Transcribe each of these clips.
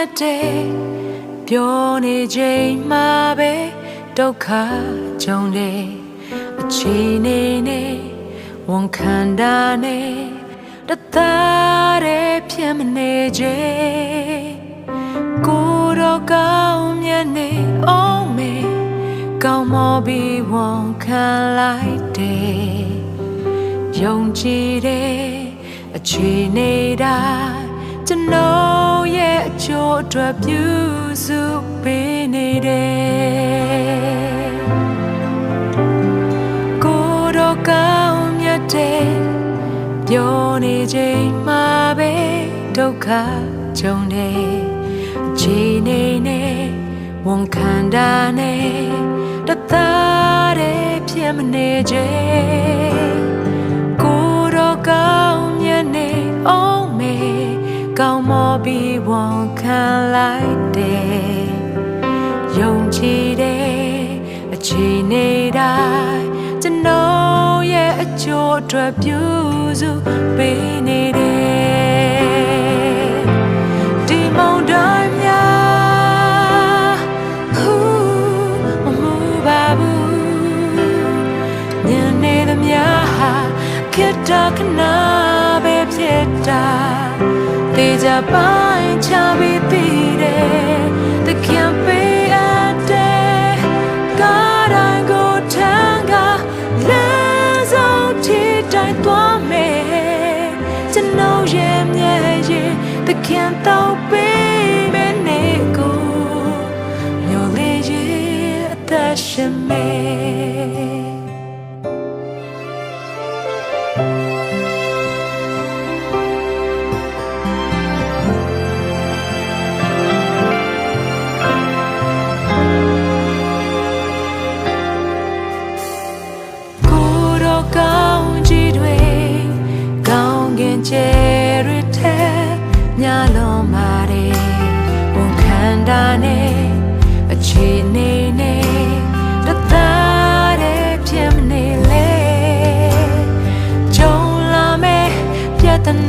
တော့ကောင်းမြတ်တဲ့ပြောနေချိန်မှာပဲဒုက္ခကြုံတယ်အခြေအနေနဲ့ဝန်ခံတာနဲ့တသားတဲ့ဖြစ်မနေခြင်းကိုတော့ကောင်းမြတ်နေအောင်မေကောင်းမောပြီးဝန်ခံလိုက်တယ်ယုံကြည်တဲ့အခြေအနေတိုင်းကျွန်တော် ရဲ့အကျိုးအတွက်ပြုစုပေးနေတယ်ကိုတော့ကောင်းမြတ်တဲ့ပြောနေချိန်မှာပဲဒုက္ခကြုံတယ်အခြေအနေနဲ့ဝန်ခံတာနဲ့တသားတဲ့ဖြစ်မနေခြင်း ကောင်းမောပြီးဝန်ခံလိုက်တယ်ယုံကြည်တဲ့အခြေအနေတိုင်းကျွန်တော်ရဲ့အကျိုးအတွက်ပြုစုပေးနေတယ်ဒီမောင်တိုင်းများဟူမမှုပါဘူးညနေသမျှဟာခေတ္တခဏပဲဖြစ်တာ တေချာပိုင်းချပြီးတည်တယ်တခင်ပေးအပ်တယ်ကားတိုင်းကိုထမ်းကလမ်းဆုံးထိတိုင်းသွားမယ်ကျွန်တော်ရဲ့မျက်ရည်တခင်တော့ပေး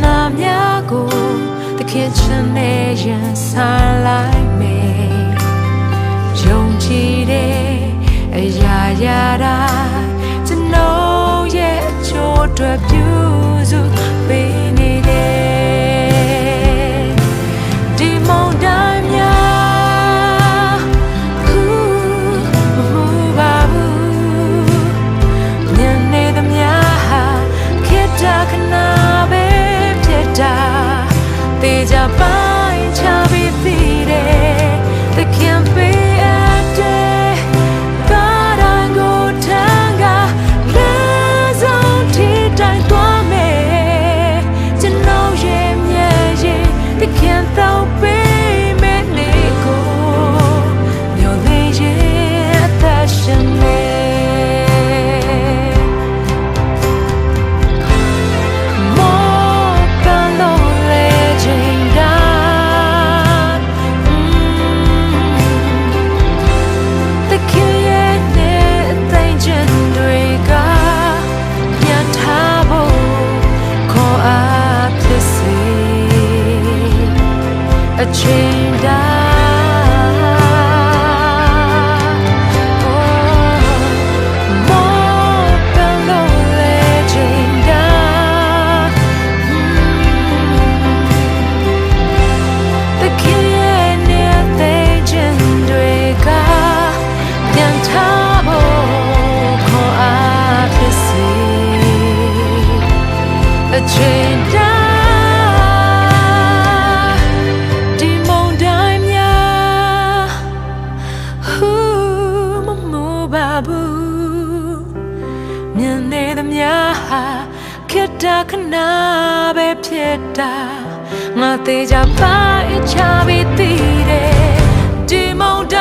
နာများကိုတခင်ချင်နဲ့ရင်ဆိုင်လိုက်မယ်ယုံကြည်တဲ့အရာရာတိုင်းကျွန်တော်ရဲ့အချိုးအတွက်ပြု တေချာ အချိန်တိုင်းမောကလုံးလေချိန်တို တာငါသေးချာပိုင်းချပြီးတည်တယ်ဒီမုန်တို